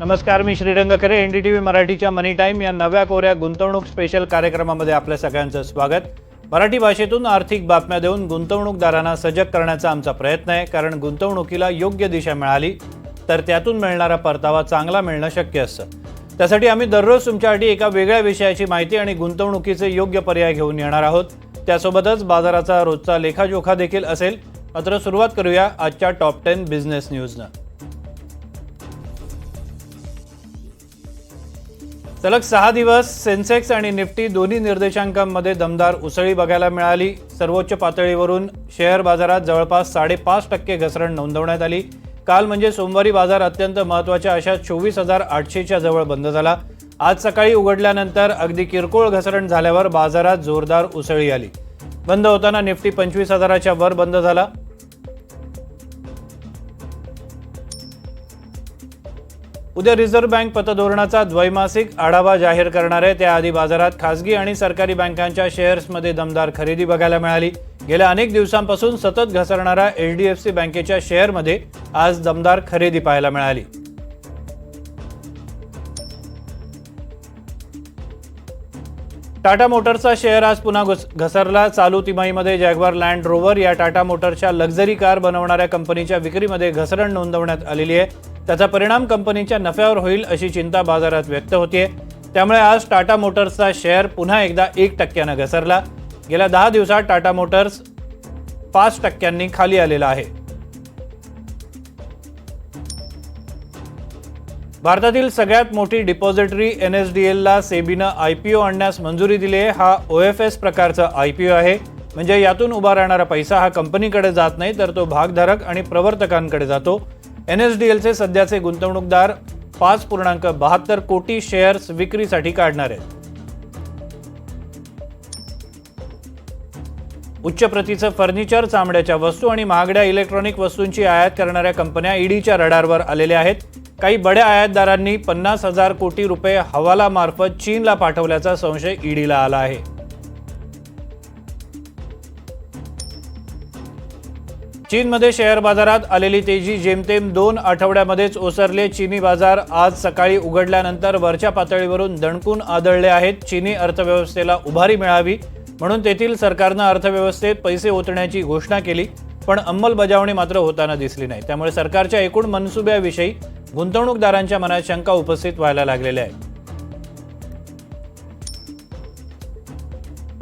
नमस्कार मी श्रीरंग खरे N D T V मराठीच्या मनी टाईम या नव्या कोऱ्या गुंतवणूक स्पेशल कार्यक्रमामध्ये आपल्या सगळ्यांचं स्वागत. मराठी भाषेतून आर्थिक बातम्या देऊन गुंतवणूकदारांना सजग करण्याचा आमचा प्रयत्न आहे कारण गुंतवणुकीला योग्य दिशा मिळाली तर त्यातून मिळणारा परतावा चांगला मिळणं शक्य असतं. त्यासाठी आम्ही दररोज तुमच्यासाठी एका वेगळ्या विषयाची माहिती आणि गुंतवणुकीचे योग्य पर्याय घेऊन येणार आहोत. त्यासोबतच बाजाराचा रोजचा लेखाजोखा देखील असेल. मात्र सुरुवात करूया आजच्या टॉप टेन बिझनेस न्यूजनं सलग सहा दिवस सेन्सेक्स आणि निफ्टी दोन्ही निर्देशांकांमध्ये दमदार उसळी बघायला मिळाली. सर्वोच्च पातळीवरून शेअर बाजारात जवळपास साडेपाच टक्के घसरण नोंदवण्यात आली. काल म्हणजे सोमवारी बाजार अत्यंत महत्त्वाच्या अशा चोवीस हजार आठशेच्या जवळ बंद झाला. आज सकाळी उघडल्यानंतर अगदी किरकोळ घसरण झाल्यावर बाजारात जोरदार उसळी आली. बंद होताना निफ्टी पंचवीस हजाराच्या वर बंद झाला. उद्या रिझर्व्ह बँक पतधोरणाचा द्वैमासिक आढावा जाहीर करणार आहे. त्याआधी बाजारात खासगी आणि सरकारी बँकांच्या शेअर्समध्ये दमदार खरेदी बघायला मिळाली. गेल्या अनेक दिवसांपासून सतत घसरणाऱ्या एच डी एफ सी बँकेच्या शेअरमध्ये आज दमदार खरेदी पाहायला मिळाली. टाटा मोटर्सचा शेअर आज पुन्हा घस- घसरला. चालू तिमाहीमध्ये जॅगवार लँड रोवर या टाटा मोटर्सच्या लक्झरी कार बनवणाऱ्या कंपनीच्या विक्रीमध्ये घसरण नोंदवण्यात आलेली आहे. त्याचा परिणाम कंपनीच्या नफ्यावर होईल अशी चिंता बाजारात व्यक्त होतीये. त्यामुळे आज टाटा मोटर्सचा शेअर पुन्हा एकदा एक टक्क्यानं घसरला. गेल्या दहा दिवसात टाटा मोटर्स पाच टक्क्यांनी खाली आलेला आहे. भारतातील सगळ्यात मोठी डिपॉझिटरी एन एस डी एलला सेबीनं आय पी ओ आणण्यास मंजुरी दिली आहे हा ओ एफ एस प्रकारचा आय पी ओ आहे. म्हणजे यातून उभा राहणारा पैसा हा कंपनीकडे जात नाही तर तो भागधारक आणि प्रवर्तकांकडे जातो. एन एस डी एलचे सध्याचे गुंतवणूकदार पाच पूर्णांक बहात्तर कोटी शेअर्स विक्रीसाठी काढणार आहेत. उच्च प्रतीचं फर्निचर चामड्याच्या वस्तू आणि महागड्या इलेक्ट्रॉनिक वस्तूंची आयात करणाऱ्या कंपन्या ईडीच्या रडारवर आलेल्या आहेत. काही बड्या आयातदारांनी पन्नास हजार कोटी रुपये हवालामार्फत चीनला पाठवल्याचा संशय ईडीला आला आहे. चीनमध्ये शेअर बाजारात आलेली तेजी जेमतेम दोन आठवड्यामध्येच ओसरले. चीनी बाजार आज सकाळी उघडल्यानंतर वरच्या पातळीवरून दणकून आदळले आहेत. चीनी अर्थव्यवस्थेला उभारी मिळावी म्हणून तेथील सरकारनं अर्थव्यवस्थेत पैसे ओतण्याची घोषणा केली पण अंमलबजावणी मात्र होताना दिसली नाही. त्यामुळे सरकारच्या एकूण मनसुब्याविषयी गुंतवणूकदारांच्या मनात शंका उपस्थित व्हायला लागलेल्या आहेत.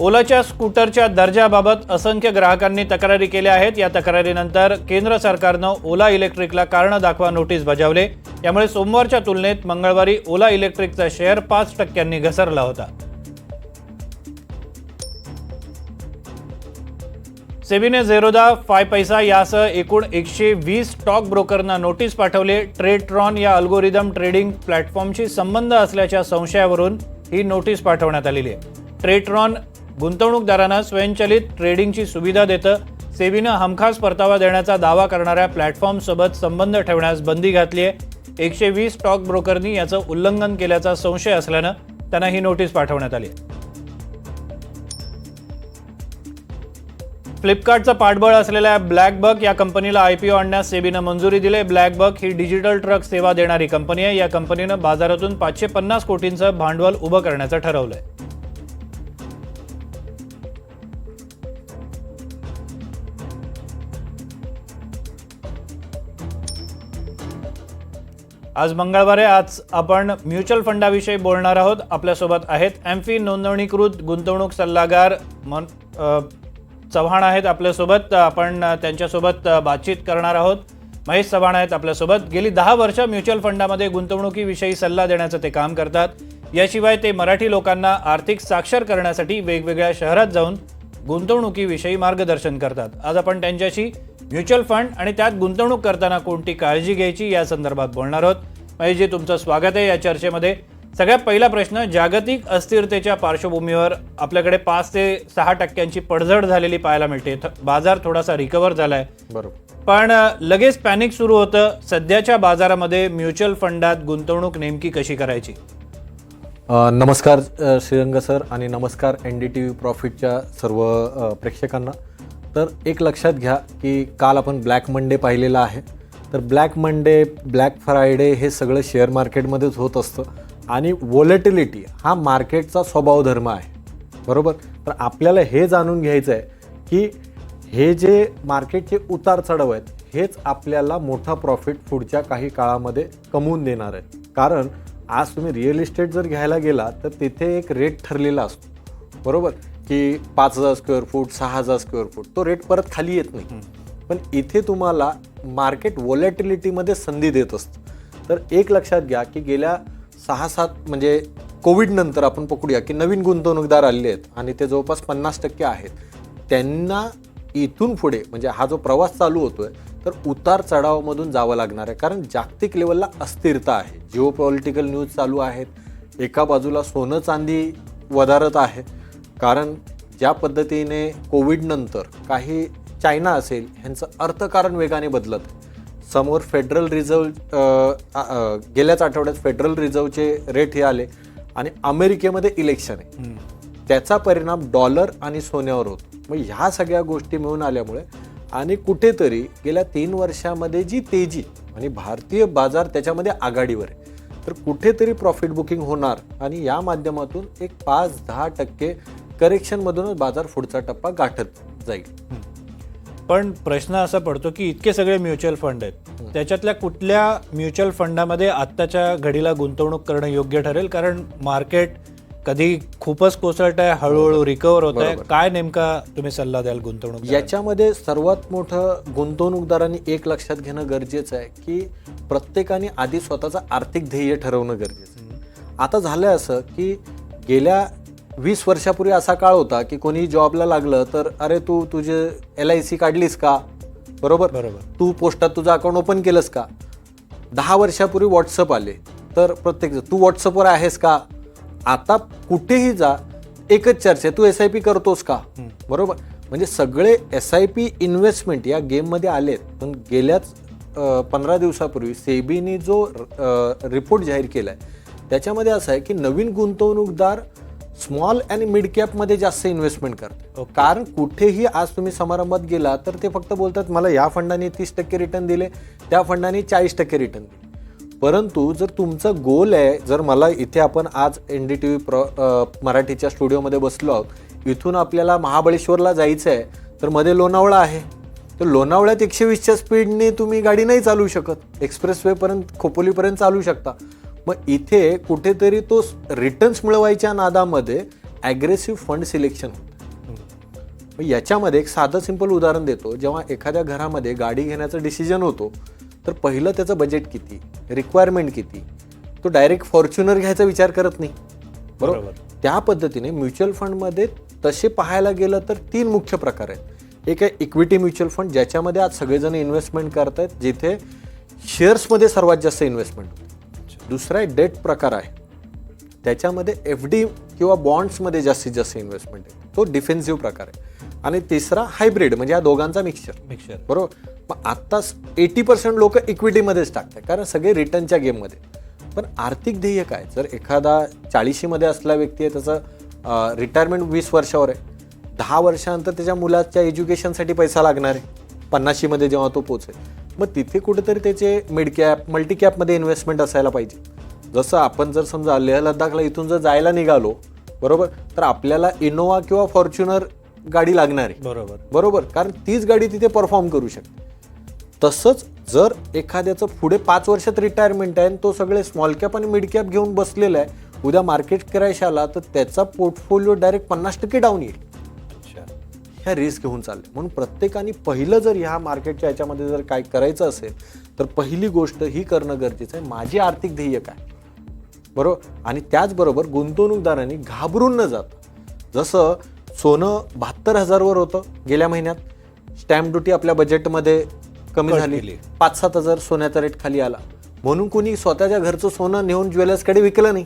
ओलाच्या स्कूटरच्या दर्जाबाबत असंख्य ग्राहकांनी तक्रारी केल्या आहेत. या तक्रारीनंतर केंद्र सरकारनं ओला इलेक्ट्रिकला कारण दाखवा नोटीस बजावले. यामुळे सोमवारच्या तुलनेत मंगळवारी ओला इलेक्ट्रिकचा शेअर पाच टक्क्यांनी घसरला होता. सेबीने झेरोदा फाय पैसा यासह एकूण एकशे वीस स्टॉक ब्रोकरना नोटीस पाठवले. ट्रेडट्रॉन या अल्गोरिदम ट्रेडिंग प्लॅटफॉर्मशी संबंध असल्याच्या संशयावरून ही नोटीस पाठवण्यात आलेली आहे. ट्रेट्रॉन गुंतवणूकदारांना स्वयंचलित ट्रेडिंगची सुविधा देतं. सेबीनं हमखास परतावा देण्याचा दावा करणाऱ्या प्लॅटफॉर्मसोबत संबंध ठेवण्यास बंदी घातली आहे. एकशे वीस स्टॉक ब्रोकरनी याचं उल्लंघन केल्याचा संशय असल्यानं त्यांना ही नोटीस पाठवण्यात आली. फ्लिपकार्टचं पाठबळ असलेल्या ब्लॅकबक या कंपनीला आयपीओ आणण्यास सेबीनं मंजुरी दिली ब्लॅकबक ही डिजिटल ट्रक सेवा देणारी कंपनी आहे. या कंपनीनं बाजारातून पाचशे पन्नास कोटींचं भांडवल उभं करण्याचं ठरवलं आहे आज मंगळवार आहे. आज आपण म्युच्युअल फंडाविषयी बोलणार आहोत. आपल्यासोबत आहेत एमफी नोंदणीकृत गुंतवणूक सल्लागार मन चव्हाण आहेत आपल्यासोबत. आपण त्यांच्यासोबत बातचीत करणार आहोत. महेश चव्हाण आहेत आपल्यासोबत. गेली दहा वर्ष म्युच्युअल फंडामध्ये गुंतवणुकीविषयी सल्ला देण्याचं ते काम करतात. याशिवाय ते मराठी लोकांना आर्थिक साक्षर करण्यासाठी वेगवेगळ्या शहरात जाऊन गुंतवणुकीविषयी मार्गदर्शन करतात. आज आपण त्यांच्याशी म्युच्युअल फंड आणि त्यात गुंतवणूक करताना कोणती काळजी घ्यायची या संदर्भात बोलणार आहोत. महेशजी तुमचं स्वागत आहे या चर्चेमध्ये. सगळ्यात पहिला प्रश्न जागतिक अस्थिरतेच्या पार्श्वभूमीवर आपल्याकडे पाच ते सहा टक्क्यांची पडझड झालेली पाहायला मिळते. बाजार थोडासा रिकवर झालाय. बरोबर. पण लगेच पॅनिक सुरू होतं. सध्याच्या बाजारामध्ये म्युच्युअल फंडात गुंतवणूक नेमकी कशी करायची? नमस्कार श्रीरंग सर आणि नमस्कार एन डी टी व्ही प्रॉफिटच्या सर्व प्रेक्षकांना. तर एक लक्षात घ्या की काल आपण ब्लॅक मंडे पाहिलेला आहे. तर ब्लॅक मंडे ब्लॅक फ्रायडे हे सगळं शेअर मार्केटमध्येच होत असतं. आणि वॉलेटिलिटी हा मार्केटचा स्वभाव धर्म आहे. बरोबर? तर आपल्याला हे जाणून घ्यायचं आहे की हे जे मार्केटचे उतार चढव आहेत हेच आपल्याला मोठा प्रॉफिट पुढच्या काही काळामध्ये कमवून देणार आहे कारण आज तुम्ही रिअल इस्टेट जर घ्यायला गेला तर तिथे एक रेट ठरलेला असतो. बरोबर? की पाच हजार स्क्वेअर फूट सहा हजार स्क्वेअर फूट तो रेट परत खाली येत नाही. पण इथे तुम्हाला मार्केट वॉलेटिलिटीमध्ये संधी देत असतं. तर एक लक्षात घ्या की गेल्या सहा सात म्हणजे कोविड नंतर आपण पकडूया की नवीन गुंतवणूकदार आलेले आहेत आणि ते जवळपास पन्नास टक्के आहेत. त्यांना इथून पुढे म्हणजे हा जो प्रवास चालू होतोय तर उतार चढावामधून जावं लागणार आहे. कारण जागतिक लेवलला अस्थिरता आहे. जिओ पॉलिटिकल न्यूज चालू आहेत. एका बाजूला सोनं चांदी वधारत आहे. कारण ज्या पद्धतीने कोविड नंतर काही चायना असेल ह्यांचं अर्थकारण वेगाने बदलत समोर फेडरल रिझर्व्ह गेल्याच आठवड्यात फेडरल रिझर्व्हचे रेट हे आले आणि अमेरिकेमध्ये इलेक्शन आहे. त्याचा परिणाम डॉलर आणि सोन्यावर होतो. मग ह्या सगळ्या गोष्टी मिळून आल्यामुळे आणि कुठेतरी गेल्या तीन वर्षामध्ये जी तेजी आणि भारतीय बाजार त्याच्यामध्ये आघाडीवर आहे. तर कुठेतरी प्रॉफिट बुकिंग होणार आणि या माध्यमातून एक पाच दहा टक्के करेक्शनमधूनच बाजार पुढचा टप्पा गाठत जाईल. पण प्रश्न असा पडतो की इतके सगळे म्युच्युअल फंड आहेत. त्याच्यातल्या कुठल्या म्युच्युअल फंडामध्ये आत्ताच्या घडीला गुंतवणूक करणं योग्य ठरेल? कारण मार्केट कधी खूपच कोसळत आहे हळूहळू रिकवर होत आहे. काय नेमका तुम्ही सल्ला द्याल गुंतवणूक याच्यामध्ये सर्वात मोठं गुंतवणूकदारांनी एक लक्षात घेणं गरजेचं आहे की प्रत्येकाने आधी स्वतःचं आर्थिक ध्येय ठरवणं गरजेचं आहे. आता झालं असं की गेल्या वीस वर्षापूर्वी असा काळ होता की कोणी जॉबला लागलं तर अरे तू तुझे एल आय सी काढलीस का? बरोबर? बरोबर. तू पोस्टात तुझं अकाउंट ओपन केलंस का? दहा वर्षापूर्वी व्हॉट्सअप आले. तर प्रत्येक तू व्हॉट्सअपवर आहेस का? आता कुठेही जा एकच चर्चा आहे, तू एस आय पी करतोस का? बरोबर? म्हणजे सगळे एस आय पी इन्व्हेस्टमेंट या गेममध्ये आलेत. पण गेल्याच पंधरा दिवसापूर्वी सेबीने जो रिपोर्ट जाहीर केला आहे त्याच्यामध्ये असं आहे की नवीन गुंतवणूकदार स्मॉल आणि मिड कॅपमध्ये जास्त इन्व्हेस्टमेंट करतात कारण कुठेही आज तुम्ही समारंभात गेला तर ते फक्त बोलतात मला या फंडाने तीस टक्के रिटर्न दिले त्या फंडाने चाळीस टक्के रिटर्न दिले. परंतु जर तुमचं गोल आहे जर मला इथे आपण आज एन डी टी व्ही प्र मराठीच्या स्टुडिओमध्ये बसलो आहोत इथून आपल्याला महाबळेश्वरला जायचं आहे तर मध्ये लोणावळा आहे. तर लोणावळ्यात एकशे वीसच्या स्पीडने तुम्ही गाडी नाही चालवू शकत. एक्सप्रेस वेपर्यंत खोपोलीपर्यंत चालू शकता. मग इथे कुठेतरी तो रिटर्न्स मिळवायच्या नादामध्ये ॲग्रेसिव्ह फंड सिलेक्शन होतं. मग याच्यामध्ये एक साधं सिंपल उदाहरण देतो. जेव्हा एखाद्या घरामध्ये गाडी घेण्याचा डिसिजन होतो तर पहिलं त्याचं बजेट किती? रिक्वायरमेंट किती? तो डायरेक्ट फॉर्च्युनर घ्यायचा विचार करत नाही. बरोबर. त्या पद्धतीने म्युच्युअल फंडमध्ये तसे पाहायला गेलं तर तीन मुख्य प्रकार आहेत. एक आहे इक्विटी म्युच्युअल फंड ज्याच्यामध्ये आज सगळेजण इन्व्हेस्टमेंट करतायत जिथे शेअर्समध्ये सर्वात जास्त इन्व्हेस्टमेंट होते. दुसरा आहे डेट प्रकार आहे. त्याच्यामध्ये एफ डी किंवा बॉन्ड्समध्ये जास्तीत जास्त इन्व्हेस्टमेंट आहे. तो डिफेन्सिव्ह प्रकार आहे. आणि तिसरा हायब्रिड म्हणजे या दोघांचा मिक्सचर मिक्सर बरोबर? मग आत्ता एटी पर्सेंट लोक इक्विटीमध्येच टाकतात कारण सगळे रिटर्नच्या गेममध्ये पण आर्थिक ध्येय काय? जर एखादा चाळीशीमध्ये असला व्यक्ती आहे त्याचं रिटायरमेंट वीस वर्षावर आहे. दहा वर्षानंतर त्याच्या मुलाच्या एज्युकेशनसाठी पैसा लागणार आहे. पन्नाशीमध्ये जेव्हा तो पोचेल मग तिथे कुठेतरी त्याचे मिड कॅप मल्टी कॅपमध्ये इन्व्हेस्टमेंट असायला पाहिजे. जसं आपण जर समजा लेह लद्दाखला इथून जर जायला निघालो बरोबर? तर आपल्याला इनोवा किंवा फॉर्च्युनर गाडी लागणार. आहे बरोबर. बरोबर? कारण तीच गाडी तिथे परफॉर्म करू शकते. तसंच जर एखाद्याचं पुढे पाच वर्षात रिटायरमेंट आहे आणि तो सगळे स्मॉल कॅप आणि मिड कॅप घेऊन बसलेला आहे उद्या मार्केट क्रॅश आला तर त्याचा पोर्टफोलिओ डायरेक्ट पन्नास टक्के डाऊन येईल. ह्या रिस्क घेऊन चालले. म्हणून प्रत्येकाने पहिलं जर ह्या मार्केटच्या याच्यामध्ये जर काय करायचं असेल तर पहिली गोष्ट ही करणं गरजेचं आहे. माझी आर्थिक ध्येय काय? बरोबर? आणि त्याचबरोबर गुंतवणूकदारांनी घाबरून न जाता जसं सोनं बहात्तर हजारवर होतं गेल्या महिन्यात स्टॅम्प ड्युटी आपल्या बजेटमध्ये कमी झाली. पाच सात हजार सोन्याचा रेट खाली आला. म्हणून कुणी स्वतःच्या घरचं सोनं नेऊन ज्वेलर्सकडे विकलं नाही.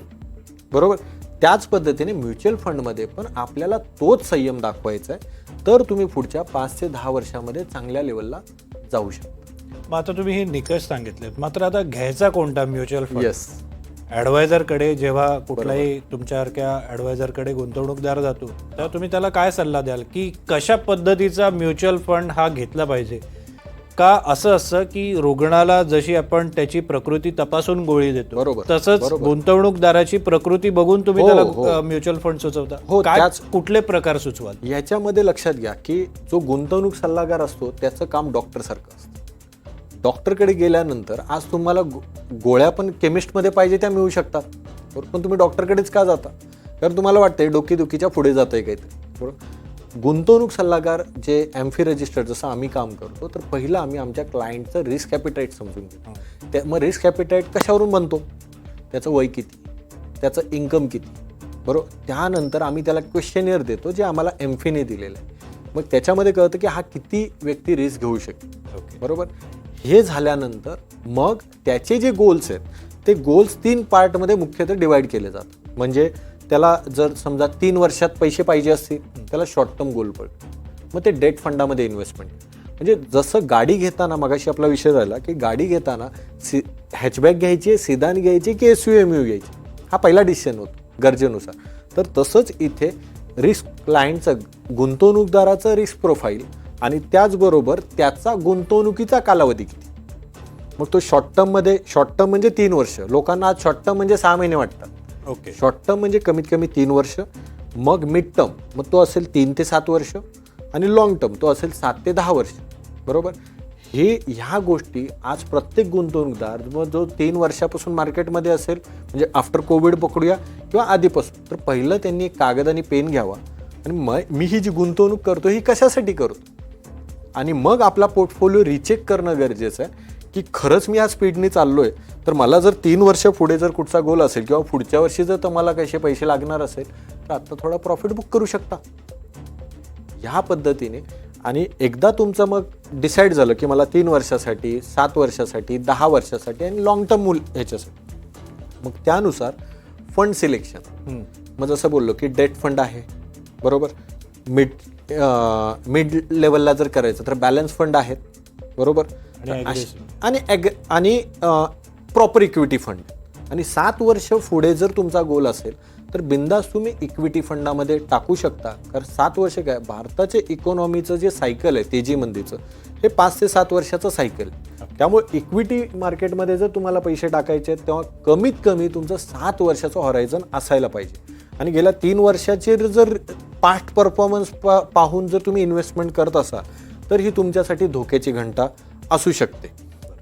बरोबर? त्याच पद्धतीने म्युच्युअल फंडमध्ये पण आपल्याला तोच संयम दाखवायचा आहे तर तुम्ही पुढच्या पाच ते दहा वर्षामध्ये चांगल्या लेवलला जाऊ शकता. मग आता तुम्ही हे निकष सांगितलेत मात्र आता घ्यायचा कोणता म्युच्युअल फंड? येस ॲडवायझरकडे जेव्हा कुठलाही तुमच्यासारख्या ॲडवायझरकडे गुंतवणूकदार जातो तर तुम्ही त्याला काय सल्ला द्याल? की कशा पद्धतीचा म्युच्युअल फंड हा घेतला पाहिजे? का असं असतं की रुग्णाला जशी आपण त्याची प्रकृती तपासून गोळी देतो बरोबर, तसंच बरोबर. गुंतवणूकदाराची प्रकृती बघून तुम्ही हो, त्याला हो. म्युच्युअल फंड सुचवता. हो, काय त्याच- कुठले प्रकार सुचवाल? याच्यामध्ये लक्षात घ्या की जो गुंतवणूक सल्लागार असतो त्याचं काम डॉक्टरसारखं असतं. डॉक्टरकडे गेल्यानंतर आज तुम्हाला गो- गोळ्या पण केमिस्टमध्ये पाहिजे त्या मिळू शकतात. बरोबर? पण तुम्ही डॉक्टरकडेच का जाता? कारण तुम्हाला वाटतंय डोकीदुखीच्या पुढे जात आहे काहीतरी. बरोबर? गुंतवणूक सल्लागार जे एम्फी रजिस्टर जसं आम्ही काम करतो तर पहिलं आम्ही आमच्या क्लायंटचं रिस्क कॅपिटाईट समजून घेतो. त्या मग रिस्क कॅपिटाईट कशावरून बनतो? त्याचं वय किती? त्याचं इन्कम किती? बरोबर? त्यानंतर आम्ही त्याला क्वेश्चनियर देतो जे आम्हाला एम्फीने दिलेलं आहे. मग त्याच्यामध्ये कळतं की हा किती व्यक्ती रिस्क घेऊ शकते. बरोबर? हे झाल्यानंतर मग त्याचे जे गोल्स आहेत ते गोल्स तीन पार्टमध्ये मुख्यतः डिवाइड केले जातात. म्हणजे त्याला जर समजा तीन वर्षात पैसे पाहिजे असतील त्याला शॉर्ट टर्म गोल पडतो मग ते डेट फंडामध्ये इन्व्हेस्टमेंट म्हणजे जसं गाडी घेताना मगाशी आपला विषय झाला की गाडी घेताना सी हॅचबॅक घ्यायची आहे सिदान घ्यायची की एस यू एम यू घ्यायची हा पहिला डिसिजन होतो गरजेनुसार. तर तसंच इथे रिस्क क्लायंटचं गुंतवणूकदाराचं रिस्क प्रोफाईल आणि त्याचबरोबर त्याचा गुंतवणुकीचा कालावधी किती? मग तो शॉर्ट टर्ममध्ये शॉर्ट टर्म म्हणजे तीन वर्ष. लोकांना आज शॉर्ट टर्म म्हणजे सहा महिने वाटतात. ओके. शॉर्ट टर्म म्हणजे कमीत कमी तीन वर्ष मग मिड टर्म मग तो असेल तीन ते सात वर्ष आणि लॉंग टर्म तो असेल सात ते दहा वर्ष. बरोबर? हे ह्या गोष्टी आज प्रत्येक गुंतवणूकदार मग जो तीन वर्षापासून मार्केटमध्ये असेल म्हणजे आफ्टर कोविड पकडूया किंवा आधीपासून तर पहिलं त्यांनी एक कागद आणि पेन घ्यावा आणि मग मी ही जी गुंतवणूक करतो ही कशासाठी करतो आणि मग आपला पोर्टफोलिओ रिचेक करणं गरजेचं आहे की खरंच मी या स्पीडने चाललो आहे तर मला जर तीन वर्ष पुढे जर कुठचा गोल असेल किंवा पुढच्या वर्षी जर तुम्हाला कसे पैसे लागणार असेल तर आता थोडा प्रॉफिट बुक करू शकता. ह्या पद्धतीने आणि एकदा तुमचं मग डिसाईड झालं की मला तीन वर्षासाठी सात वर्षासाठी दहा वर्षासाठी आणि लॉंग टर्म मूल ह्याच्यासाठी. मग त्यानुसार फंड सिलेक्शन मग जसं बोललो की डेट फंड आहे बरोबर? मिड मिड लेवलला जर करायचं तर बॅलन्स फंड आहेत बरोबर? आणि आणि प्रॉपर इक्विटी फंड आणि सात वर्ष पुढे जर तुमचा गोल असेल तर बिंदास तुम्ही इक्विटी फंडामध्ये टाकू शकता. कारण सात वर्ष काय भारताचे इकॉनॉमीचं जे सायकल आहे तेजी मंदीचं हे पाच ते सात वर्षाचं सायकल त्यामुळे इक्विटी मार्केटमध्ये जर तुम्हाला पैसे टाकायचे आहेत तेव्हा कमीत कमी तुमचं सात वर्षाचं हॉरायझन असायला पाहिजे. आणि गेल्या तीन वर्षाचे जर पास्ट परफॉर्मन्स पा पाहून जर तुम्ही इन्व्हेस्टमेंट करत असाल तर ही तुमच्यासाठी धोक्याची घंटा असू शकते.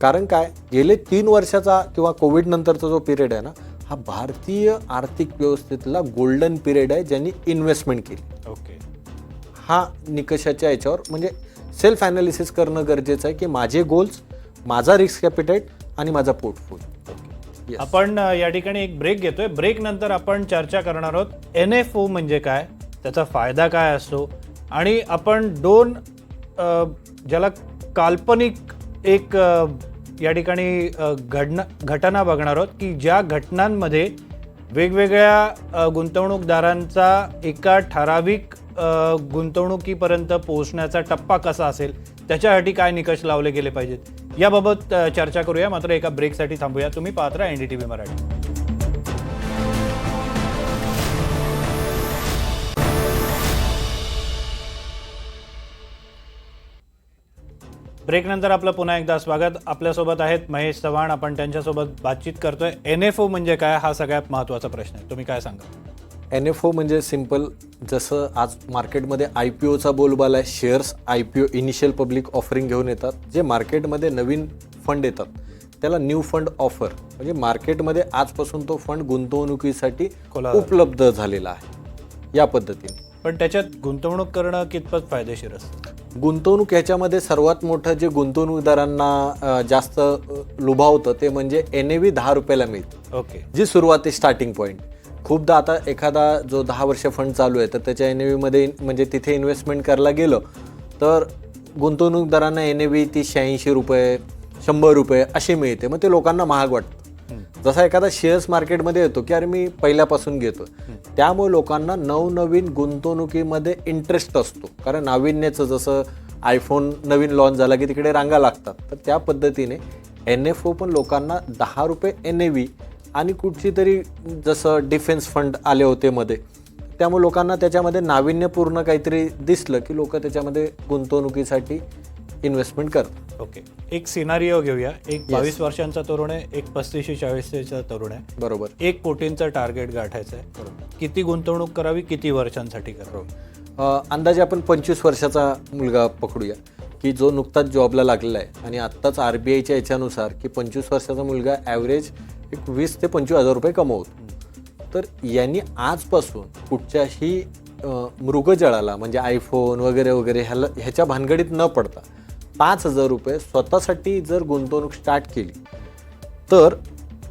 कारण काय? गेले तीन वर्षाचा किंवा कोविड नंतरचा जो पिरियड आहे ना हा भारतीय आर्थिक व्यवस्थेतला गोल्डन पिरियड आहे ज्यांनी इन्व्हेस्टमेंट केली. ओके हा निकषाच्या याच्यावर म्हणजे सेल्फ ॲनालिसिस करणं गरजेचं आहे की माझे गोल्स माझा रिस्क कॅपिटाईट आणि माझा पोर्टफोलिओ Yes. आपण या ठिकाणी एक ब्रेक घेतोय. ब्रेक नंतर आपण चर्चा करणार आहोत. एन एफ ओ म्हणजे काय? त्याचा फायदा काय असतो? आणि आपण दोन ज्याला काल्पनिक एक या ठिकाणी घडणं घटना बघणार आहोत की ज्या घटनांमध्ये वेगवेगळ्या गुंतवणूकदारांचा एका ठराविक गुंतवणुकीपर्यंत पोहोचण्याचा टप्पा कसा असेल त्याच्यासाठी काय निकष लावले गेले पाहिजेत? याबाबत चर्चा करूया. मात्र एका ब्रेकसाठी थांबूया. तुम्ही पात्र N D T V Marathi. Break नंतर आपलं पुन्हा एकदा स्वागत. आपल्यासोबत आहेत महेश चव्हाण. आपण त्यांच्यासोबत बातचीत करतोय. एन एफ ओ म्हणजे काय? हा सगळ्यात महत्त्वाचा प्रश्न आहे. तुम्ही काय सांगा एन एफ ओ म्हणजे सिंपल जसं आज मार्केटमध्ये आय पी ओचा बोलबाला आहे shares I P O initial public offering घेऊन येतात जे मार्केटमध्ये नवीन फंड येतात. त्याला न्यू फंड ऑफर म्हणजे मार्केटमध्ये आजपासून तो फंड गुंतवणुकीसाठी उपलब्ध झालेला आहे. या पद्धतीने. पण त्याच्यात गुंतवणूक करणं कितपत फायदेशीर असतं? गुंतवणूक ह्याच्यामध्ये सर्वात मोठं जे गुंतवणूकदारांना जास्त लुभावतं ते म्हणजे एन ए व्ही दहा रुपयाला मिळते. ओके. जी सुरुवात स्टार्टिंग पॉईंट खूपदा आता एखादा जो दहा वर्ष फंड चालू आहे तर त्याच्या एनमध्ये म्हणजे तिथे इन्व्हेस्टमेंट करायला गेलं तर गुंतवणूकदारांना एन व्ही ती शहाऐंशी रुपये शंभर रुपये अशी मिळते. मग ते लोकांना महाग वाटतं. जसा एखादा शेअर्स मार्केटमध्ये येतो की अरे मी पहिल्यापासून घेतो त्यामुळे लोकांना नवनवीन गुंतवणुकीमध्ये इंटरेस्ट असतो. कारण नाविन्याचं जसं आयफोन नवीन लॉन्च झाला की तिकडे रांगा लागतात. तर त्या पद्धतीने एन एफ ओ पण लोकांना दहा रुपये एन ए व्ही आणि कुठची तरी जसं डिफेन्स फंड आले होते मध्ये त्यामुळे लोकांना त्याच्यामध्ये नाविन्यपूर्ण काहीतरी दिसलं की लोक त्याच्यामध्ये गुंतवणुकीसाठी इन्व्हेस्टमेंट करतात ओके. एक सिनारिओ घेऊया. एक बावीस वर्षांचा तरुण आहे एक पस्तीसशे चाळीसचा तरुण आहे. बरोबर. एक कोटींचं टार्गेट गाठायचं आहे. किती गुंतवणूक करावी किती वर्षांसाठी करावी? अंदाजे आपण पंचवीस वर्षाचा मुलगा पकडूया की जो नुकताच जॉबला लागलेला आहे आणि आत्ताच आर बी आयच्या याच्यानुसार की पंचवीस वर्षाचा मुलगा ॲव्हरेज एक वीस ते पंचवीस हजार रुपये कमवतो. तर यांनी आजपासून कुठच्याही मृगजळाला म्हणजे आयफोन वगैरे वगैरे ह्याला ह्याच्या भानगडीत न पडता पाच हजार रुपये स्वतःसाठी जर गुंतवणूक स्टार्ट केली तर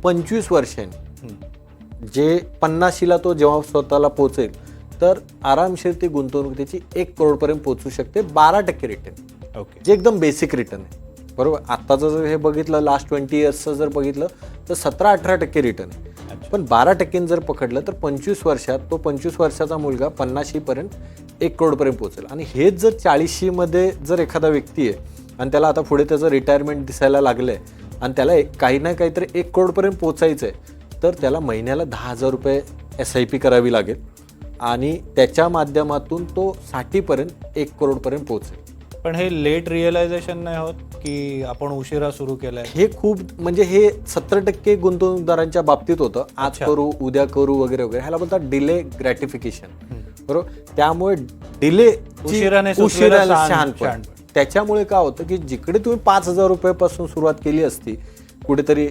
पंचवीस वर्षांनी जे पन्नाशीला तो जेव्हा स्वतःला पोचेल तर आरामशीर ती गुंतवणूक त्याची एक करोडपर्यंत पोचू शकते बारा टक्के रिटर्न ओके जे एकदम बेसिक रिटर्न आहे. बरोबर? आत्ताचं जर हे बघितलं लास्ट ट्वेंटी इयर्सचं जर बघितलं तर सतरा अठरा टक्के रिटर्न आहे. पण बारा टक्क्यांनी जर पकडलं तर पंचवीस वर्षात तो पंचवीस वर्षाचा मुलगा पन्नाशीपर्यंत एक करोडपर्यंत पोहोचेल. आणि हेच जर चाळीशीमध्ये जर एखादा व्यक्ती आहे आणि त्याला आता पुढे त्याचं रिटायरमेंट दिसायला लागलं आहे आणि त्याला एक काही ना काहीतरी एक करोडपर्यंत पोचायचं आहे तर त्याला महिन्याला दहा हजार रुपये एस आय पी करावी लागेल. आणि त्याच्या माध्यमातून तो साठीपर्यंत एक करोडपर्यंत पोहोचेल. पण हे लेट रिअलायझेशन नाही होत की आपण उशिरा सुरू केलंय? हे खूप म्हणजे हे सत्तर टक्के गुंतवणूकदारांच्या बाबतीत होतं. आज करू उद्या करू वगैरे वगैरे. ह्याला बोलतात डिले ग्रॅटिफिकेशन बरोबर? त्यामुळे डिले उशिराने शहाणपण. शहाणपण. त्याच्यामुळे काय होतं की जिकडे तुम्ही पाच हजार रुपयापासून सुरुवात केली असती कुठेतरी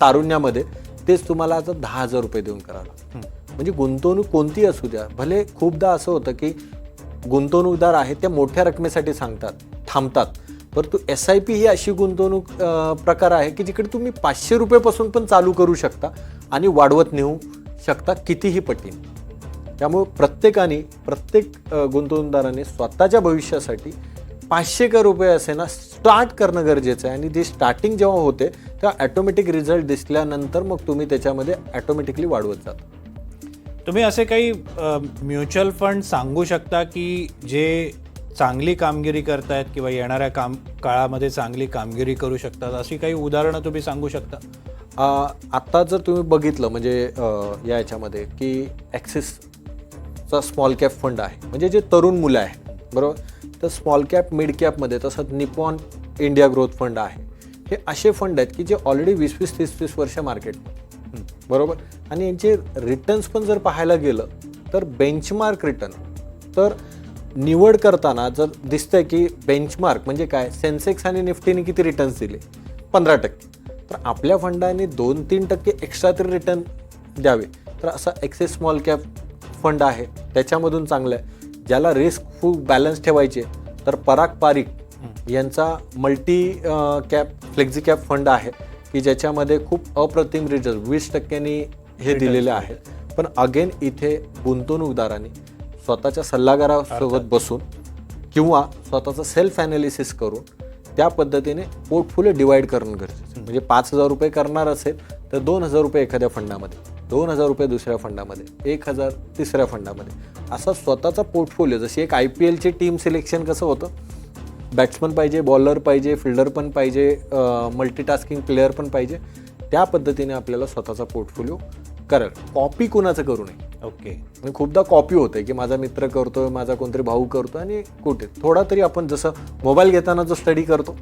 तारुण्यामध्ये तेच तुम्हाला आता दहा हजार रुपये देऊन करावं. म्हणजे गुंतवणूक कोणती असू द्या भले खूपदा असं होतं की गुंतवणूकदार आहेत त्या मोठ्या रकमेसाठी सांगतात थांबतात परंतु एस आय पी ही अशी गुंतवणूक प्रकार आहे की जिकडे तुम्ही पाचशे रुपयेपासून पण चालू करू शकता आणि वाढवत नेऊ शकता कितीही पटीने त्यामुळे प्रत्येकाने प्रत्येक गुंतवणूकदाराने स्वतःच्या भविष्यासाठी पाचशे का रुपये असे ना स्टार्ट करणं गरजेचं आहे. आणि जी स्टार्टिंग जेव्हा होते तेव्हा ॲटोमॅटिक रिझल्ट दिसल्यानंतर मग तुम्ही त्याच्यामध्ये ॲटोमॅटिकली वाढवत जाता. तुम्ही असे काही म्युच्युअल फंड सांगू शकता की जे चांगली कामगिरी करतायत किंवा येणाऱ्या काम काळामध्ये चांगली कामगिरी करू शकतात? अशी काही उदाहरणं तुम्ही सांगू शकता? आत्ता जर तुम्ही बघितलं म्हणजे या याच्यामध्ये की ॲक्सिसचा स्मॉल कॅप फंड आहे. म्हणजे जे तरुण मुलं आहे बरोबर? तर स्मॉल कॅप मिड कॅपमध्ये तसंच निपॉन इंडिया ग्रोथ फंड आहे. हे असे फंड आहेत की जे ऑलरेडी वीस वीस तीस तीस वर्ष मार्केट बरोबर? आणि यांचे रिटर्न्स पण जर पाहायला गेलं तर बेंचमार्क रिटर्न तर निवड करताना जर दिसतंय की बेंचमार्क म्हणजे काय? सेन्सेक्स आणि निफ्टीने किती रिटर्न्स दिले? पंधरा टक्के. तर आपल्या फंडाने दोन तीन टक्के एक्स्ट्रा तरी रिटर्न द्यावे. तर असा एक्सेस स्मॉल कॅप फंड आहे. त्याच्यामधून चांगलं आहे. ज्याला रिस्क खूप बॅलन्स ठेवायचे तर पराग पारिक यांचा multi cap flexi cap fund आहे की ज्याच्यामध्ये खूप अप्रतिम रिटर्न वीस टक्क्यांनी हे दिलेले आहे पण अगेन इथे गुंतवणूकदारांनी स्वतःच्या सल्लागारासोबत बसून किंवा स्वतःचं सेल्फ ॲनालिसिस करून त्या पद्धतीने पोर्टफोलिओ डिवाईड करणं गरजेचं. म्हणजे पाच हजार रुपये करणार असेल तर दोन हजार रुपये एखाद्या फंडामध्ये. दोन हजार रुपये दुसऱ्या फंडामध्ये एक हजार तिसऱ्या फंडामध्ये. असा स्वतःचा पोर्टफोलिओ जशी एक आय पी एलची टीम सिलेक्शन कसं होतं? बॅट्समन पाहिजे बॉलर पाहिजे फिल्डर पण पाहिजे मल्टीटास्किंग प्लेअर पण पाहिजे. त्या पद्धतीने आपल्याला स्वतःचा पोर्टफोलिओ करायला कॉपी कुणाचं करू नये? ओके. आणि खूपदा कॉपी होते की माझा मित्र करतोय माझा कोणतरी भाऊ करतो आणि कुठे? थोडा तरी आपण जसं मोबाईल घेताना जो स्टडी करतो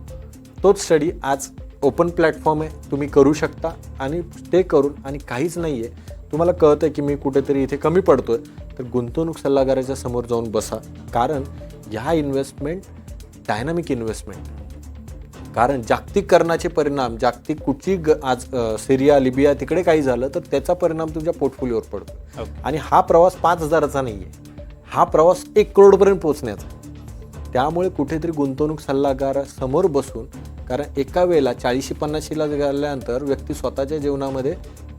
तोच स्टडी आज ओपन प्लॅटफॉर्म आहे तुम्ही करू शकता आणि ते करून आणि काहीच नाही आहे तुम्हाला कळतं आहे की मी कुठेतरी इथे कमी पडतोय तर गुंतवणूक सल्लागाराच्या समोर जाऊन बसा. कारण ह्या इन्व्हेस्टमेंट डायनामिक इन्व्हेस्टमेंट कारण जागतिकीकरणाचे परिणाम जागतिक कुठची ग आज सिरिया लिबिया तिकडे काही झालं तर त्याचा परिणाम तुमच्या पोर्टफोलिओवर पडतो. आणि हा प्रवास पाच हजाराचा नाही आहे हा प्रवास एक करोडपर्यंत पोहोचण्याचा. आहे. त्यामुळे कुठेतरी गुंतवणूक सल्लागारासमोर बसून कारण एका वेळेला चाळीशी पन्नाशीला गेल्यानंतर व्यक्ती स्वतःच्या जीवनामध्ये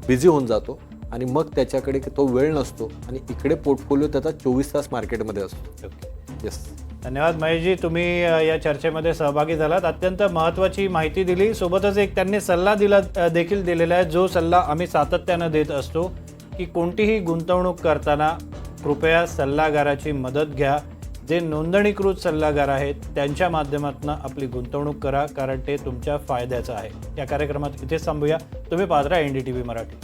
बिझी होऊन जातो आणि मग त्याच्याकडे तो वेळ नसतो आणि इकडे पोर्टफोलिओ त्याचा चोवीस तास मार्केटमध्ये असतो. ओके येस धन्यवाद महेशजी. तुम्ही या चर्चेमध्ये सहभागी झालात. अत्यंत महत्त्वाची माहिती दिली. सोबतच एक त्यांनी सल्ला दिला देखील दिलेला आहे. जो सल्ला आम्ही सातत्यानं देत असतो की कोणतीही गुंतवणूक करताना कृपया सल्लागाराची मदत घ्या. जे नोंदणीकृत सल्लागार आहेत त्यांच्या माध्यमातून आपली गुंतवणूक करा कारण ते तुमच्या फायद्याचं आहे. या कार्यक्रमात इथेच थांबूया. तुम्ही पाहत राहा N D T V Marathi.